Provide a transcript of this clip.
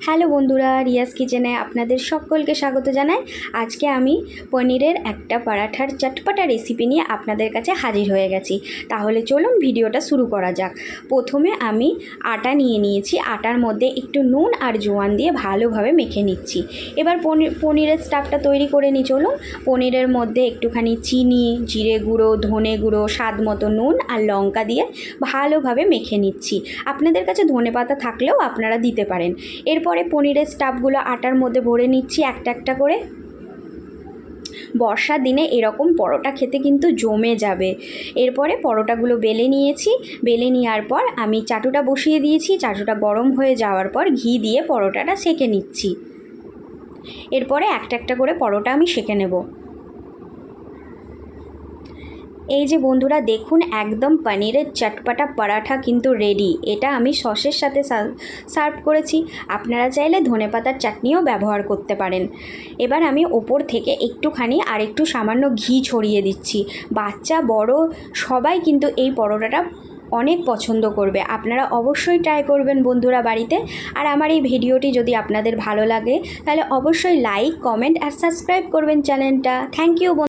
Hello বন্ধুরা, রিয়াজ কিচেনে আপনাদের সকলকে স্বাগত জানাই। আজকে আমি পনিরের একটা পরাঠার চটপটা রেসিপি নিয়ে আপনাদের কাছে হাজির হয়ে গেছি। তাহলে চলুন ভিডিওটা শুরু করা যাক। প্রথমে আমি আটা নিয়ে নিয়েছি। আটার মধ্যে একটু নুন আর জোয়ান দিয়ে ভালোভাবে মেখে নিচ্ছি। এবার পনির পনিরের স্টাফটা তৈরি করে নিই চলুন। পনিরের মধ্যে একটুখানি চিনি, জিরে গুঁড়ো, ধনে গুঁড়ো, স্বাদ মতো নুন আর লঙ্কা দিয়ে ভালোভাবে মেখে নিচ্ছি। আপনাদের কাছে ধনে পাতা থাকলেও আপনারা দিতে পারেন। এরপরে পনিরের স্টাফগুলো আটার মধ্যে ভরে নিচ্ছি একটা একটা করে। বর্ষার দিনে এরকম পরোটা খেতে কিন্তু জমে যাবে। এরপরে পরোটাগুলো বেলে নিয়েছি। বেলে নেওয়ার পর আমি চাটুটা বসিয়ে দিয়েছি। চাটুটা গরম হয়ে যাওয়ার পর ঘি দিয়ে পরোটাটা সেঁকে নিচ্ছি। এরপরে একটা একটা করে পরোটা আমি সেঁকে নেব। এই যে বন্ধুরা, দেখুন একদম পনিরের চটপটা পরাঠা কিন্তু রেডি এটা আমি সসের সাথে সার্ভ করেছি। আপনারা চাইলে ধনেপাতার চাটনিও ব্যবহার করতে পারেন। এবার আমি ওপর থেকে একটুখানি আর একটু সামান্য ঘি ছড়িয়ে দিচ্ছি। বাচ্চা, বড়, সবাই কিন্তু এই পরোটাটা অনেক পছন্দ করবে। আপনারা অবশ্যই ট্রাই করবেন বন্ধুরা বাড়িতে। আর আমার এই ভিডিওটি যদি আপনাদের ভালো লাগে, তাহলে অবশ্যই লাইক কমেন্ট আর সাবস্ক্রাইব করবেন চ্যানেলটা। Thank you